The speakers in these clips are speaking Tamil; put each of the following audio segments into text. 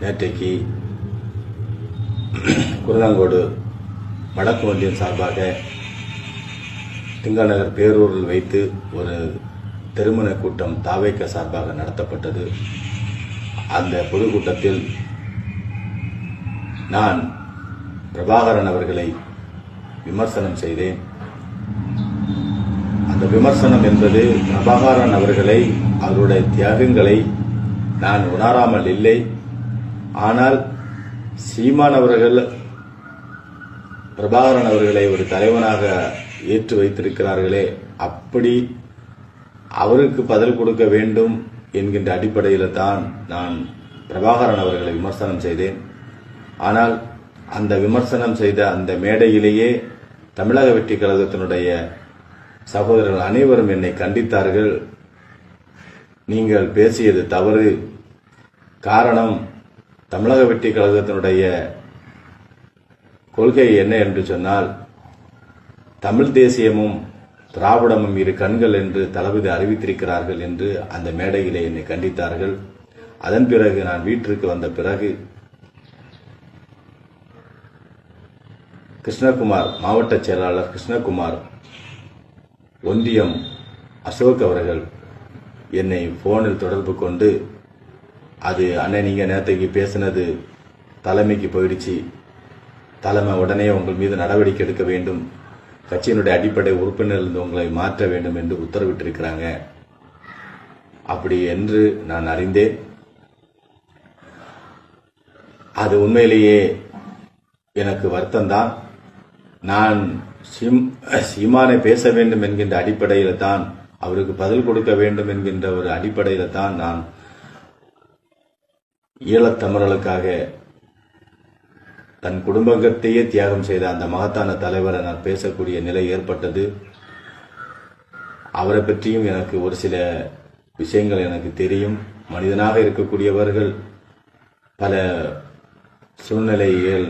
நேற்றைக்கு குருதாங்கோடு வடக்கு ஒன்றியம் சார்பாக திங்கநகர் பேரூரில் வைத்து ஒரு திருமண கூட்டம் தாவேக்க சார்பாக நடத்தப்பட்டது. அந்த பொதுக்கூட்டத்தில் நான் பிரபாகரன் அவர்களை விமர்சனம் செய்தேன். அந்த விமர்சனம் என்பது பிரபாகரன் அவர்களை அவருடைய தியாகங்களை நான் உணராமல் இல்லை. ஆனால் சீமான் அவர்கள் பிரபாகரன் அவர்களை ஒரு தலைவனாக ஏற்று வைத்திருக்கிறார்களே அப்படி அவருக்கு பதில் கொடுக்க வேண்டும் என்கின்ற அடிப்படையில் தான் நான் பிரபாகரன் அவர்களை விமர்சனம் செய்தேன். ஆனால் அந்த விமர்சனம் செய்த அந்த மேடையிலேயே தமிழக வெற்றி கழகத்தினுடைய சகோதரர்கள் அனைவரும் என்னை கண்டித்தார்கள். நீங்கள் பேசியது தவறு. காரணம் தமிழக வெற்றி கழகத்தினுடைய கொள்கை என்ன என்று சொன்னால் தமிழ் தேசியமும் திராவிடமும் இரு கண்கள் என்று தளபதி அறிவித்திருக்கிறார்கள் என்று அந்த மேடையிலே என்னை கண்டித்தார்கள். அதன் பிறகு நான் வீட்டிற்கு வந்த பிறகு கிருஷ்ணகுமார் மாவட்ட செயலாளர் கிருஷ்ணகுமார் ஒன்றியம் அசோக் அவர்கள் என்னை போனில் தொடர்பு கொண்டு அது அண்ணன் நீங்க நேரத்துக்கு பேசினது தலைமைக்கு போயிடுச்சு. தலைமை உடனே உங்கள் மீது நடவடிக்கை எடுக்க வேண்டும். கட்சியினுடைய அடிப்படை உறுப்பினரிலிருந்து உங்களை மாற்ற வேண்டும் என்று உத்தரவிட்டிருக்கிறாங்க. அப்படி என்று நான் அறிந்தேன். அது உண்மையிலேயே எனக்கு வருத்தம்தான். நான் சிம் சீமானை பேச வேண்டும் என்கின்ற அடிப்படையில் தான் அவருக்கு பதில் கொடுக்க வேண்டும் என்கின்ற ஒரு அடிப்படையில் தான் நான் ஈழத்தமிழர்களுக்காக தன் குடும்பத்தையே தியாகம் செய்த அந்த மகத்தான தலைவரை நான் பேசக்கூடிய நிலை ஏற்பட்டது. அவரை பற்றியும் எனக்கு ஒரு சில விஷயங்கள் எனக்கு தெரியும். மனிதனாக இருக்கக்கூடியவர்கள் பல சூழ்நிலைகள்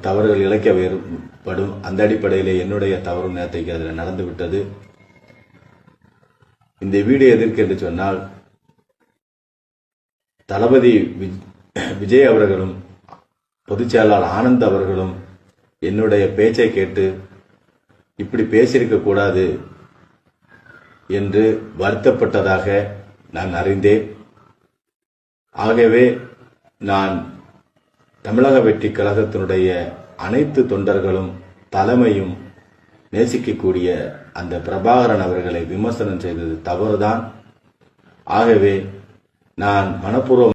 தவறுகள் இழைக்க வேறுபடும். அந்த அடிப்படையில் என்னுடைய தவறும் நேரத்தைக்கு அதில் நடந்துவிட்டது. இந்த வீடு எதற்கு என்று சொன்னால் தளபதி விஜய் அவர்களும் பொதுச்செயலாளர் ஆனந்த் அவர்களும் என்னுடைய பேச்சை கேட்டு இப்படி பேசியிருக்க கூடாது என்று வருத்தப்பட்டதாக நான் அறிந்தேன். ஆகவே நான் தமிழக வெற்றி கழகத்தினுடைய அனைத்து தொண்டர்களும் தலைமையும் நேசிக்கக்கூடிய அந்த பிரபாகரன் அவர்களை விமர்சனம் செய்தது தவறுதான். ஆகவே நான் மனப்பூர்வம்